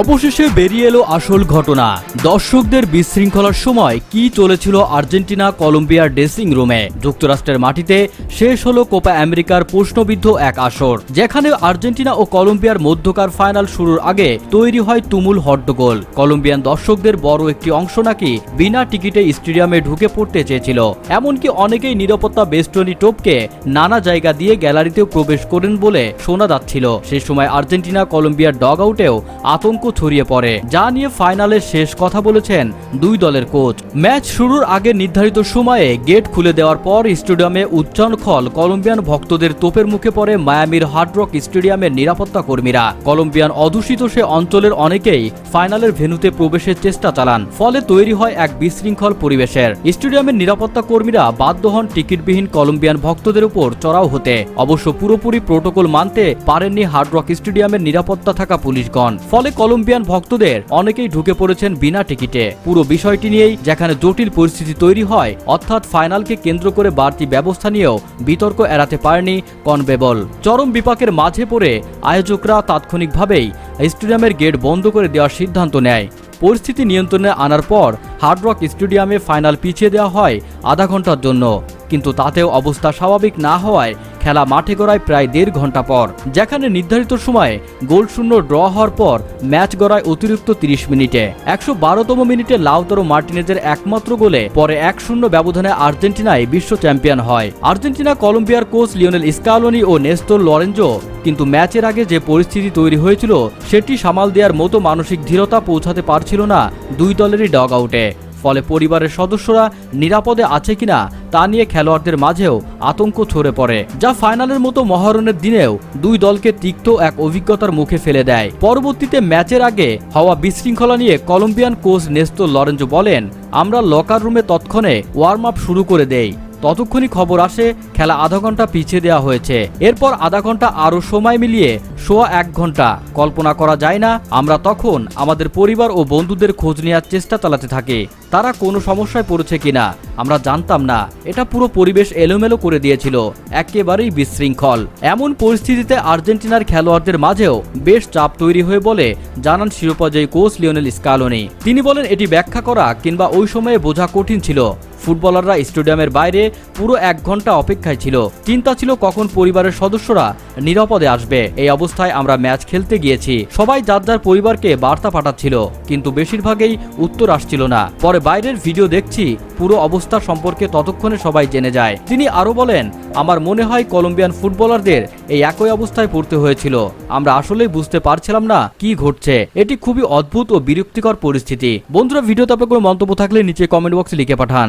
অবশেষে বেরিয়ে এলো আসল ঘটনা। দর্শকদের বিশৃঙ্খলার সময় কি চলেছিল আর্জেন্টিনা কলম্বিয়ার ড্রেসিং রুমে? যুক্তরাষ্ট্রের মাটিতে শেষ হলো কোপা আমেরিকার প্রশ্নবিদ্ধ এক আসর, যেখানে আর্জেন্টিনা ও কলম্বিয়ার মধ্যকার ফাইনাল শুরুর আগে তৈরি হয় তুমুল হট্টগোল। কলম্বিয়ান দর্শকদের বড় একটি অংশ নাকি বিনা টিকিটে স্টেডিয়ামে ঢুকে পড়তে চেয়েছিল। এমনকি অনেকেই নিরাপত্তা বেষ্টনী টোপকে নানা জায়গা দিয়ে গ্যালারিতেও প্রবেশ করেন বলে শোনা যাচ্ছিল। সে সময় আর্জেন্টিনা কলম্বিয়ার ডগ আউটেও আতঙ্ক ছড়িয়ে পড়ে যা নিয়ে ফাইনালের শেষ কথা বলেছেন দুই দলের কোচ। ম্যাচ শুরুর আগে নির্ধারিত সময়ে গেট খুলে দেওয়ার পর স্টেডিয়ামে উচ্চানখল কলম্বিয়ান ভক্তদের তোপের মুখে পড়ে মায়ামির হার্ডরক স্টেডিয়ামের নিরাপত্তা কর্মীরা। কলম্বিয়ান অধ্যুষিত সে অঞ্চলের অনেকেই ফাইনালের ভেন্যুতে প্রবেশের চেষ্টা চালান, ফলে তৈরি হয় এক বিশৃঙ্খল পরিবেশের। স্টেডিয়ামের নিরাপত্তা কর্মীরা বাধ্য হন টিকিটবিহীন কলম্বিয়ান ভক্তদের উপর চড়াও হতে। অবশ্য পুরোপুরি প্রোটোকল মানতে পারেননি হার্ডরক স্টেডিয়ামের নিরাপত্তা থাকা পুলিশগণ। ফলে কলম্বিয়ান ভক্তদের অনেকেই ঢুকে পড়েছেন বিনা টিকিটে। পুরো বিষয়টি নিয়েই যেখানে জটিল পরিস্থিতি তৈরি হয়, অর্থাৎ ফাইনালকে কেন্দ্র করে বাড়তি ব্যবস্থা নিয়েও বিতর্ক এড়াতে পারেনি কনবেবল। চরম বিপাকের মাঝে পড়ে আয়োজকরা তাৎক্ষণিকভাবেই স্টেডিয়ামের গেট বন্ধ করে দেওয়ার সিদ্ধান্ত নেয়। পরিস্থিতি নিয়ন্ত্রণে আনার পর হার্ডরক স্টেডিয়ামে ফাইনাল পিছিয়ে দেওয়া হয় আধা ঘণ্টার জন্য। কিন্তু তাতেও অবস্থা স্বাভাবিক না হওয়ায় খেলা মাঠে গড়ায় প্রায় দেড় ঘণ্টা পর। যেখানে নির্ধারিত সময়ে গোল শূন্য ড্র হওয়ার পর ম্যাচ গড়ায় অতিরিক্ত তিরিশ মিনিটে। একশো বারোতম মিনিটে লাউতারো মার্টিনেজের একমাত্র গোলে পরে এক শূন্য ব্যবধানে আর্জেন্টিনায় বিশ্ব চ্যাম্পিয়ন হয়। আর্জেন্টিনা কলম্বিয়ার কোচ লিওনেল স্কালোনি ও নেস্তোর লরেঞ্জো কিন্তু ম্যাচের আগে যে পরিস্থিতি তৈরি হয়েছিল, সেটি সামাল দেওয়ার মতো মানসিক ধীরতা পৌঁছাতে পারছিল না দুই দলেরই ডগ আউটে ফলে পরিবারের সদস্যরা নিরাপদে আছে কিনা তা নিয়ে খেলোয়াড়দের মাঝেও আতঙ্ক ছড়ে পড়ে, যা ফাইনালের মতো মহারণের দিনেও দুই দলকে তিক্ত এক অভিজ্ঞতার মুখে ফেলে দেয়। পরবর্তীতে ম্যাচের আগে হওয়া বিশৃঙ্খলা নিয়ে কলম্বিয়ান কোচ নেস্তো লরেঞ্জো বলেন, আমরা লকার রুমে তৎক্ষণে ওয়ার্ম আপ শুরু করে দেই। ততক্ষণই খবর আসে, খেলা আধা ঘণ্টা পিছিয়ে দেওয়া হয়েছে। এরপর আধা ঘণ্টা আরও সময় মিলিয়ে সোয়া এক ঘণ্টা। কল্পনা করা যায় না, আমরা তখন আমাদের পরিবার ও বন্ধুদের খোঁজ নেওয়ার চেষ্টা চালাতে থাকি। তারা কোনো সমস্যায় পড়েছে কিনা আমরা জানতাম না। এটা পুরো পরিবেশ এলোমেলো করে দিয়েছিল, একেবারেই বিশৃঙ্খল। এমন পরিস্থিতিতে আর্জেন্টিনার খেলোয়াড়দের মাঝেও বেশ চাপ তৈরি হয়ে বলে জানান শিরোপাজয়ী কোচ লিওনেল স্কালোনি। তিনি বলেন, এটি ব্যাখ্যা করা কিংবা ওই সময়ে বোঝা কঠিন ছিল। ফুটবলাররা স্টেডিয়ামের বাইরে পুরো এক ঘণ্টা অপেক্ষায় ছিল। চিন্তা ছিল কখন পরিবারের সদস্যরা নিরাপদে আসবে। এই অবস্থায় আমরা ম্যাচ খেলতে গিয়েছি। সবাই যার যার পরিবারকে বার্তা পাঠাচ্ছিল। কিন্তু বেশিরভাগই উত্তর আসছিল না। পরে বাইরের ভিডিও দেখছি, পুরো অবস্থা সম্পর্কে ততক্ষণে সবাই জেনে যায়। তিনি আরও বলেন, আমার মনে হয় কলম্বিয়ান ফুটবলারদের এই একই অবস্থায় পড়তে হয়েছিল। আমরা আসলেই বুঝতে পারছিলাম না কি ঘটছে। এটি খুবই অদ্ভুত ও বিরক্তিকর পরিস্থিতি। বন্ধুরা, ভিডিওতে আপনার কোনো মন্তব্য থাকলে নিচে কমেন্ট বক্সে লিখে পাঠান।